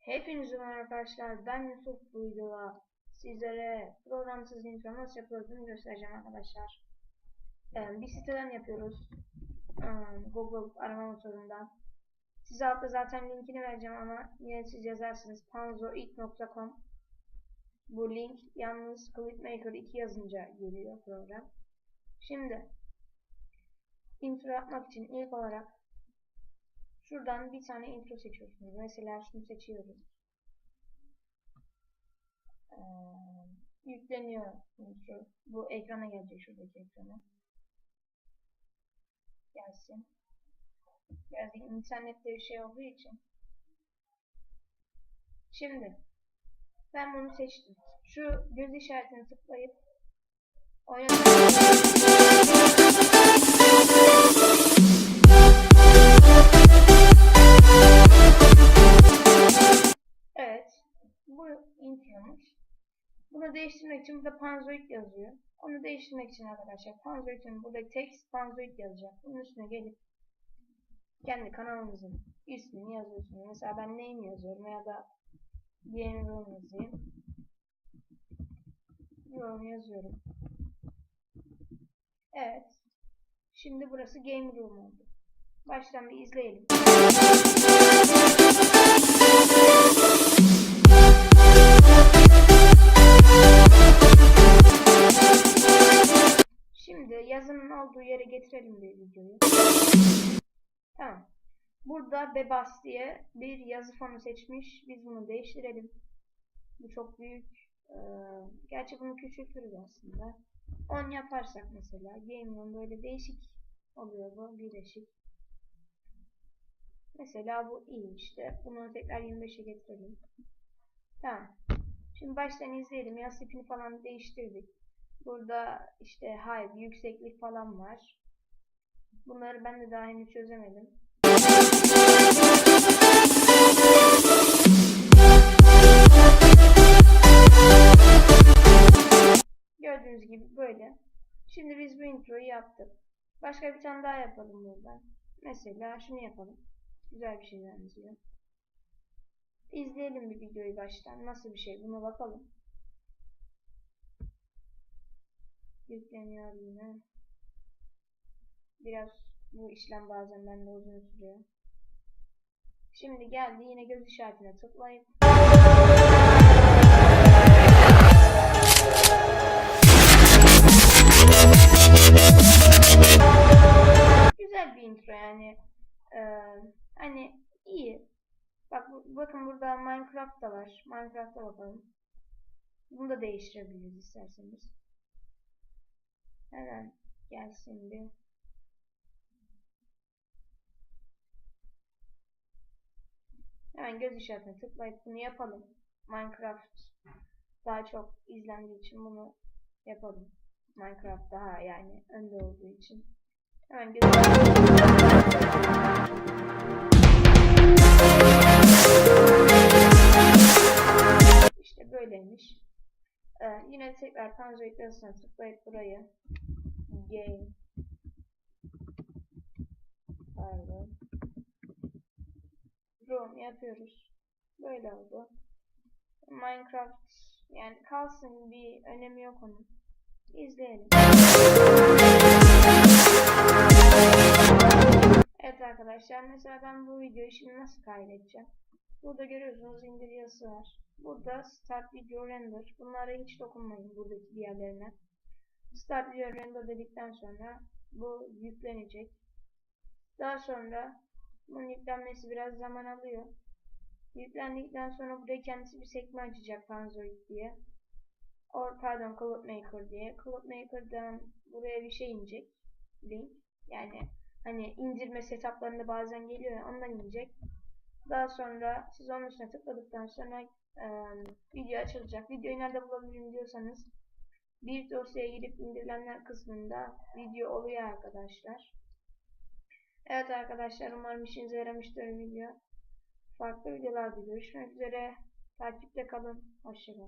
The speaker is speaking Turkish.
Hepinize merhaba arkadaşlar. Ben Yusuf bu sizlere programsız intro nasıl yapıldığını göstereceğim arkadaşlar. Ee, bir siteden yapıyoruz. Ee, Google arama motorundan. Size altta zaten linkini vereceğim ama yine siz yazarsınız panzoid.com Bu link yalnız Clipmaker 2 yazınca geliyor program. Şimdi intro yapmak için ilk olarak Şuradan bir tane intro seçiyorsunuz. Mesela şunu seçiyorum. Ee, yükleniyor intro. Bu ekrana gelecek şuradaki ekrana. Gelsin. Biraz internette bir şey olduğu için. Şimdi ben bunu seçtim. Şu göz işaretini tıklayıp Evet. Bu intromuş. Bunu değiştirmek için burada Panzoid yazıyor. Onu değiştirmek için arkadaşlar Panzoid'in burada text Panzoid yazacak. Bunun üstüne gelip kendi kanalımızın ismini yazıyorsunuz. Mesela ben name yazıyorum ya da room yazayım. Room yazıyorum. Evet. Şimdi burası game room oldu. Baştan bir izleyelim. Şimdi yazının olduğu yere getirelim bir videoyu. Tamam. Burada Bebas diye bir yazı fonu seçmiş. Biz bunu değiştirelim. Bu çok büyük. Ee, gerçi bunu küçültürüz aslında. 10 yaparsak mesela. Game Room böyle değişik oluyor bu. Birleşik. Mesela bu iyi işte. Bunu tekrar 25'e getirelim. Tamam. Şimdi baştan izleyelim. Yaz tipini falan değiştirdik. Burada işte height, yükseklik falan var. Bunları ben de daha henüz çözemedim. Gördüğünüz gibi böyle. Şimdi biz bu introyu yaptık. Başka bir tane daha yapalım buradan. Mesela şunu yapalım. Güzel bir şey benziyor. İzleyelim bir videoyu baştan. Nasıl bir şey buna bakalım. Yükleniyor yine. Biraz bu işlem bazen bende uzun sürüyor. Şimdi geldi yine göz işaretine tıklayıp bakın burada Minecraft da var. Minecraft'a bakalım. Bunu da değiştirebiliriz isterseniz. Hemen gelsin bir. Hemen göz işaretine tıklayıp bunu yapalım. Minecraft daha çok izlendiği için bunu yapalım. Minecraft daha yani önde olduğu için. Hemen göz yine tekrar Panzoid yazısına tıklayıp burayı game pardon room yapıyoruz. Böyle oldu. Minecraft yani kalsın bir önemi yok onun. İzleyelim. Evet arkadaşlar mesela ben bu videoyu şimdi nasıl kaydedeceğim? Burada görüyorsunuz indir yazısı var. Burada start video render. Bunlara hiç dokunmayın buradaki diğerlerine. Start video render dedikten sonra bu yüklenecek. Daha sonra bunun yüklenmesi biraz zaman alıyor. Yüklendikten sonra buraya kendisi bir sekme açacak Panzoid diye. Or pardon Cloud Maker diye. Cloud Maker'dan buraya bir şey inecek. Link. Yani hani indirme setuplarında bazen geliyor ya ondan inecek. Daha sonra siz onun üstüne tıkladıktan sonra e, video açılacak. Videoyu nerede bulabilirim diyorsanız bir dosyaya girip indirilenler kısmında video oluyor arkadaşlar. Evet arkadaşlar umarım işinize yaramıştır video. Farklı videolarda görüşmek üzere. Takipte kalın. Hoşçakalın.